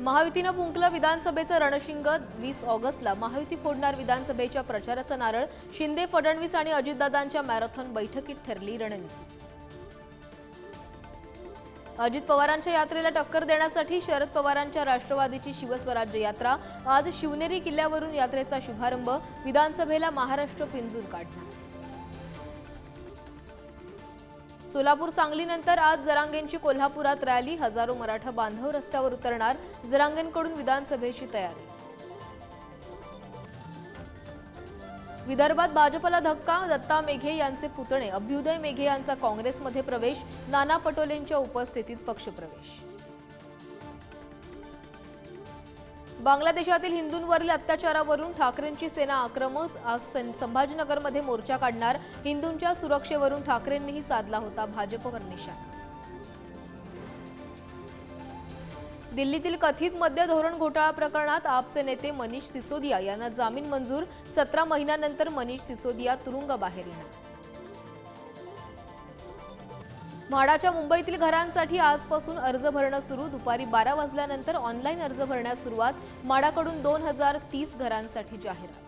महायुतीनं फुंकलं विधानसभेचं रणशिंग वीस ऑगस्टला. महायुती फोडणार विधानसभेच्या प्रचाराचा नारळ. शिंदे फडणवीस आणि अजितदादांच्या मॅरेथॉन बैठकीत ठरली रणनीती. अजित पवारांच्या यात्रेला टक्कर देण्यासाठी शरद पवारांच्या राष्ट्रवादीची शिवस्वराज्य यात्रा. आज शिवनेरी किल्ल्यावरून यात्रेचा शुभारंभ. विधानसभेला महाराष्ट्र पिंजून काढणार. सोलापूर सांगलीनंतर आज जरांगेंची कोल्हापुरात रॅली. हजारो मराठा बांधव रस्त्यावर उतरणार जरांगेंकडून विधानसभेची तयारी. विदर्भात भाजपला धक्का दत्ता मेघे यांचे पुतणे. अभ्युदय मेघे यांचा काँग्रेसमध्ये प्रवेश नाना पटोलेंच्या उपस्थितीत पक्षप्रवेश. बांगलादेशातील हिंदूंवरील अत्याचारावरून ठाकरेंची सेना आक्रमक आज सं- संभाजीनगरमध्ये मोर्चा काढणार. हिंदूंच्या सुरक्षेवरून ठाकरेंनीही साधला होता भाजपवर निशाणा दिल्लीतील कथित मद्य धोरण घोटाळा प्रकरणात आपचे नेते मनीष सिसोदिया यांना जामीन मंजूर. सतरा महिन्यानंतर मनीष सिसोदिया तुरुंगाबाहेर येणार. म्हाडाच्या मुंबईतील घरांसाठी आजपासून अर्ज भरणं सुरू. दुपारी बारा वाजल्यानंतर ऑनलाईन अर्ज भरण्यास सुरुवात. म्हाडाकडून दोन हजार तीस घरांसाठी जाहिरात.